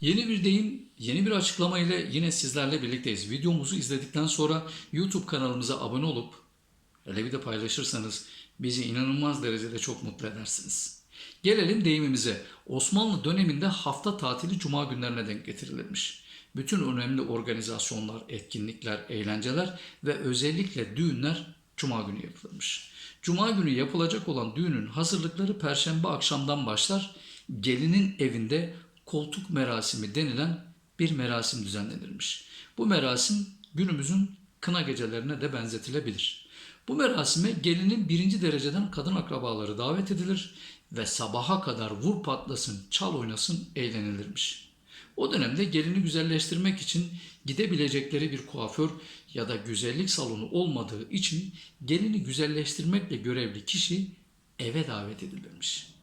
Yeni bir deyim, yeni bir açıklama ile yine sizlerle birlikteyiz. Videomuzu izledikten sonra YouTube kanalımıza abone olup hele bir de paylaşırsanız bizi inanılmaz derecede çok mutlu edersiniz. Gelelim deyimimize. Osmanlı döneminde hafta tatili cuma günlerine denk getirilirmiş. Bütün önemli organizasyonlar, etkinlikler, eğlenceler ve özellikle düğünler cuma günü yapılırmış. Cuma günü yapılacak olan düğünün hazırlıkları perşembe akşamdan başlar. Gelinin evinde koltuk merasimi denilen bir merasim düzenlenirmiş. Bu merasim günümüzün kına gecelerine de benzetilebilir. Bu merasime gelinin birinci dereceden kadın akrabaları davet edilir ve sabaha kadar vur patlasın, çal oynasın eğlenilirmiş. O dönemde gelini güzelleştirmek için gidebilecekleri bir kuaför ya da güzellik salonu olmadığı için gelini güzelleştirmekle görevli kişi eve davet edilirmiş.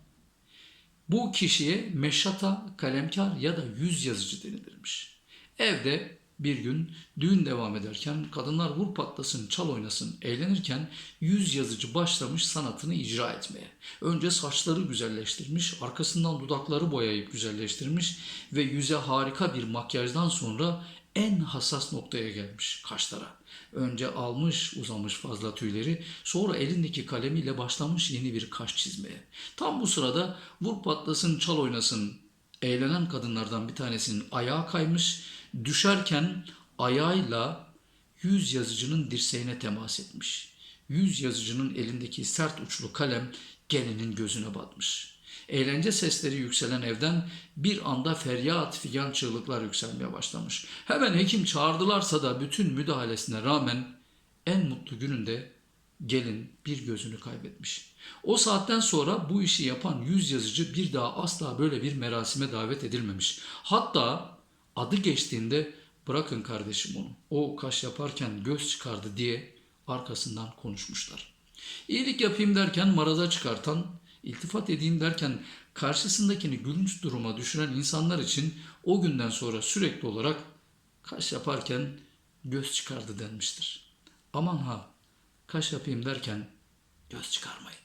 Bu kişiye meşata, kalemkar ya da yüz yazıcı denilirmiş. Evde bir gün düğün devam ederken kadınlar vur patlasın, çal oynasın, eğlenirken yüz yazıcı başlamış sanatını icra etmeye. Önce saçları güzelleştirmiş, arkasından dudakları boyayıp güzelleştirmiş ve yüze harika bir makyajdan sonra en hassas noktaya gelmiş kaşlara. Önce almış uzamış fazla tüyleri sonra elindeki kalemiyle başlamış yeni bir kaş çizmeye. Tam bu sırada vur patlasın çal oynasın eğlenen kadınlardan bir tanesinin ayağı kaymış düşerken ayağıyla yüz yazıcının dirseğine temas etmiş. Yüz yazıcının elindeki sert uçlu kalem gelinin gözüne batmış. Eğlence sesleri yükselen evden bir anda feryat figan çığlıklar yükselmeye başlamış. Hemen hekim çağırdılarsa da bütün müdahalesine rağmen en mutlu gününde gelin bir gözünü kaybetmiş. O saatten sonra bu işi yapan yüz yazıcı bir daha asla böyle bir merasime davet edilmemiş. Hatta adı geçtiğinde bırakın kardeşim onu. O kaş yaparken göz çıkardı diye arkasından konuşmuşlar. İyilik yapayım derken maraza çıkartan, iltifat edeyim derken karşısındakini gülünç duruma düşüren insanlar için o günden sonra sürekli olarak kaş yaparken göz çıkardı denmiştir. Aman ha kaş yapayım derken göz çıkarmayın.